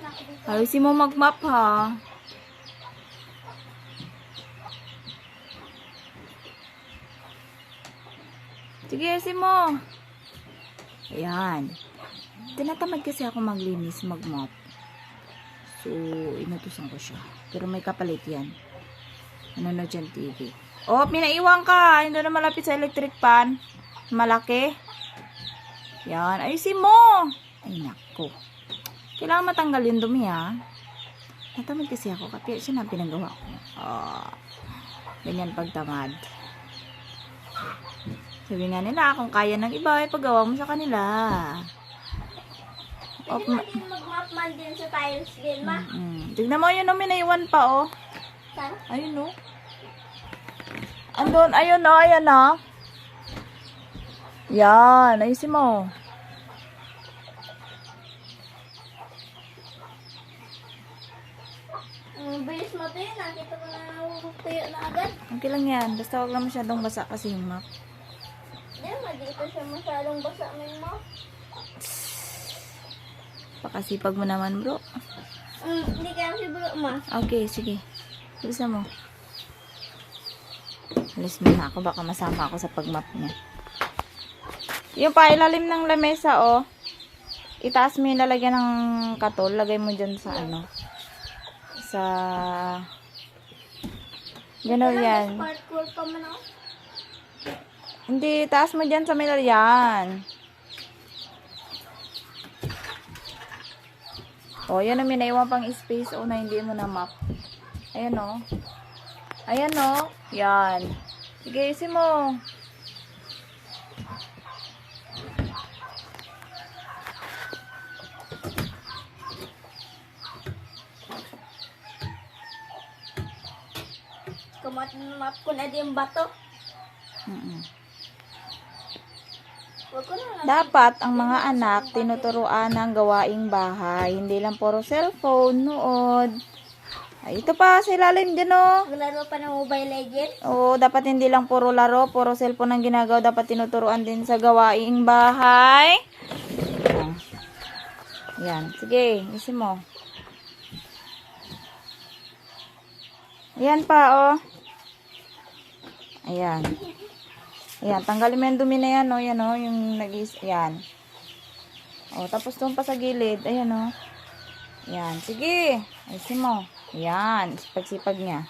Na. Ayusin mo mag-map ha. Sige, ayusin mo. Ayan. Tinatamad kasi ako maglinis, mag-mop. So, inutusan ko siya. Pero may kapalit yan. Nanonood dyan TV. Oh, pinaiwan ka. Hindi na malapit sa electric pan. Malaki. Yan. Ayusin mo. Ay, nako. Kailangan matanggal yung dumi, ha? Natamad kasi ako. Kaya siya na pinagawa ko. Ah, ganyan pagtamad. Sabi nga nila, kung kaya ng iba, ay paggawa mo sa kanila. Pwede Op- natin mag-map man din sa tiles din, ma. Mm. Tignan mo, yun o, minaiwan pa, oh. Saan? Ayun, oh. Andun, ayun, oh, ayan, oh. Yan, ayusin mo. To yun. Nakita ko na tuyo na agad. Okay lang yan. Basta wag lang masyadong basa kasi yung map. Hindi, dito siya masyadong basa yung map. Pakasipag mo naman, bro. Mm, hindi kaya siguro, ma. Okay, sige. Bilisan mo. Alis mo na ako. Baka masama ako sa pagmap niya. Yung pailalim ng lamesa, oh. Itaas mo yung lalagyan ng katol. Lagay mo dyan sa ano. Sa... Ganun yan. Parkour pa man ako. Hindi, taas mo dyan sa may lalyan. O, yan ang minaiwan pang space o na hindi mo na map. Ayan o. Ayan o. Yan. Sige, isin mo. Kumat map ko na din bato. Mm-mm. Dapat ang mga anak tinuturuan ng gawaing bahay. Hindi lang puro cellphone, nood. Ay, ito pa, sa ilalim dyan o. Maglaro pa ng Mobile Legends. Oo, dapat hindi lang puro laro, puro cellphone ang ginagawa. Dapat tinuturuan din sa gawaing bahay. Yan. Sige, isi mo. Ayan pa, oh. Ayan. Ayan, tanggalin mo yung dumi na yan, oh. Yan, oh, yung nag Ayan. Oh, tapos doon pa sa gilid. Ayan, oh. Ayan, sige. Ayusin mo. Ayan, sipag-sipag niya.